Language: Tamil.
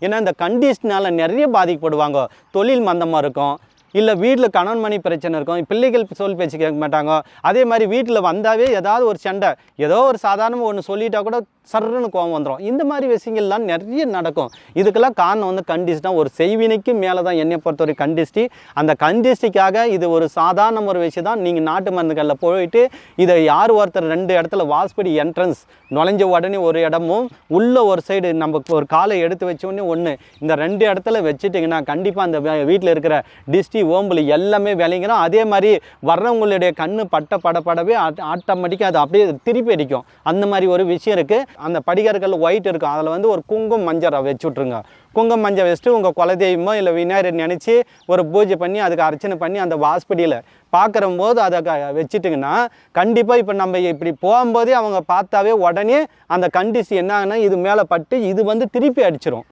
ஏன்னா இந்த கண்டிஷனால நிறைய பாதிக்கப்படுவாங்க. தொழில் மந்தமாக இருக்கும். இல்லை வீட்டில் கணவன் மணி பிரச்சனை இருக்கும் பிள்ளைகள் சொல் பேச்சு கேட்க மாட்டாங்க. அதே மாதிரி வீட்டில் வந்தாவே ஏதாவது ஒரு சண்டை ஏதோ ஒரு சாதாரணமாக ஒன்று சொல்லிட்டா கூட சர்ன்னு கோவம் வந்துடும் இந்த மாதிரி விஷயங்கள்லாம் நிறைய நடக்கும். இதுக்கெல்லாம் காரணம் வந்து கண்டிஸ்ட் ஒரு செய்வினைக்கு மேலே தான் என்னை பொறுத்தவரை கண்டிஸ்டி. அந்த கண்டிஸ்டிக்காக இது ஒரு சாதாரண ஒரு விஷயம் தான். நீங்கள் நாட்டு மருந்துகளில் போயிட்டு இதை யார் ஒருத்தர் ரெண்டு இடத்துல வாஸ்படி என்ட்ரன்ஸ் நுழைஞ்ச உடனே ஒரு இடமும் உள்ள ஒரு சைடு நம்ம ஒரு காலை எடுத்து வச்ச உடனே ஒன்று இந்த ரெண்டு இடத்துல வச்சுட்டிங்கன்னா கண்டிப்பாக அந்த வீட்டில் இருக்கிற டிஸ்டி ஓம்புலி எல்லாமே விளைங்கிறோம் அதே மாதிரி வர்றவங்களுடைய கண்ணு பட்ட படப்படவே ஆட்டோமேட்டிக்காக அது அப்படியே திருப்பி அடிக்கும். அந்த மாதிரி ஒரு விஷயம் இருக்குது அந்த படிகர்கள் ஒயிட் இருக்கும். அதில் வந்து ஒரு குங்கும் மஞ்சரை வச்சு விட்ருங்க குங்கம் மஞ்சள் வச்சுட்டு உங்கள் குலதெய்வமோ இல்லை விநாயகர் நினச்சி ஒரு பூஜை பண்ணி அதுக்கு அர்ச்சனை பண்ணி அந்த வாஸ்படியில் பார்க்குற போது அதை க வச்சுட்டிங்கன்னா கண்டிப்பாக இப்போ நம்ம இப்படி போகும்போதே அவங்க பார்த்தாவே உடனே அந்த கண்டிஷன் என்ன ஆகுனா இது மேலே பட்டு இது வந்து திருப்பி அடிச்சிடும்